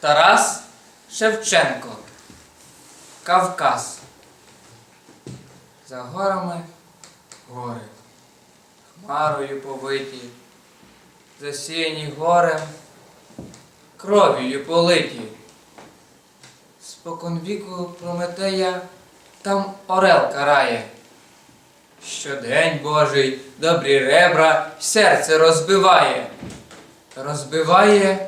Тарас Шевченко. Кавказ. За горами гори, хмарою повиті, засіяні горем, кров'ю политі. Спокон віку Прометея там орел карає. Щодень Божий добрі ребра серце розбиває, розбиває,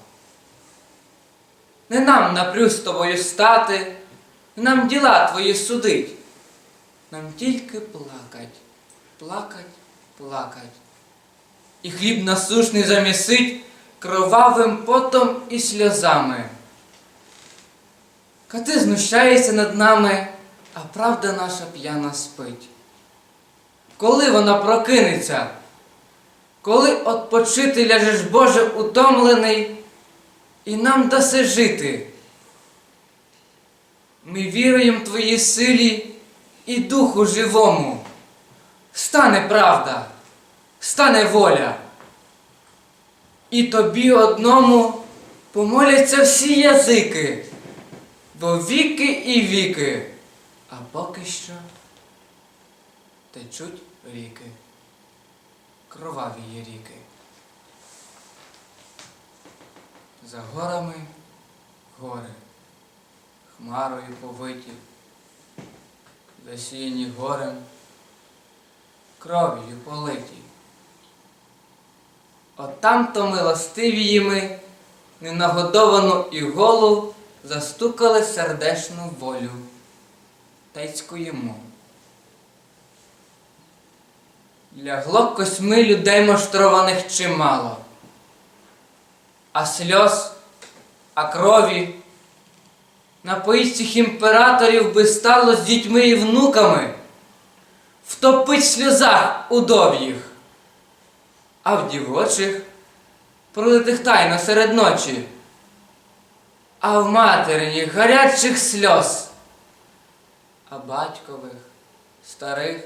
Не нам напрю з тобою стати, не нам діла твої судить. Нам тільки плакать, плакать, плакать. І хліб насушний замісить кровавим потом і сльозами. Кати знущається над нами, а правда наша п'яна спить. Коли вона прокинеться, коли отпочити ляжеш Боже утомлений, і нам даси жити. Ми віруємо Твоїй силі і Духу живому. Стане правда, стане воля. І тобі одному помоляться всі язики, бо віки і віки, а поки що течуть ріки, кроваві є ріки. За горами гори, хмарою повиті, засіяні горем, кров'ю политі. От там-то милостивії ми, ненагодовану і голу, застукали сердешну волю та й цькуємо. Лягло косьми людей моштрованих чимало а сльоз, а крові. Напоїть цих імператорів би стало з дітьми і внуками, втопить в сльозах удов'їх, а в дівочих пролитих тайно серед ночі, а в материні гарячих сльоз, а батькових, старих,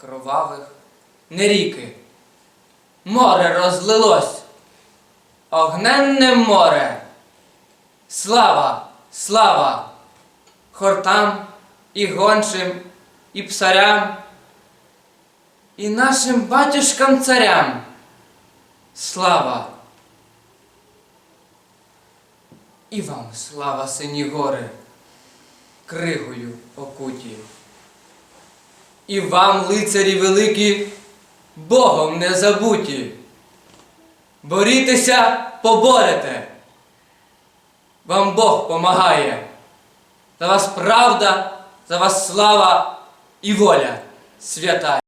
кровавих, не ріки, море розлилось огненне море. Слава, слава хортам і гончим, і псарям, і нашим батюшкам царям. Слава. І вам слава, сині гори, кригою окуті. І вам, лицарі великі, Богом не забуті. Борітеся, поборете. Вам Бог помагає. За вас правда, за вас слава і воля свята.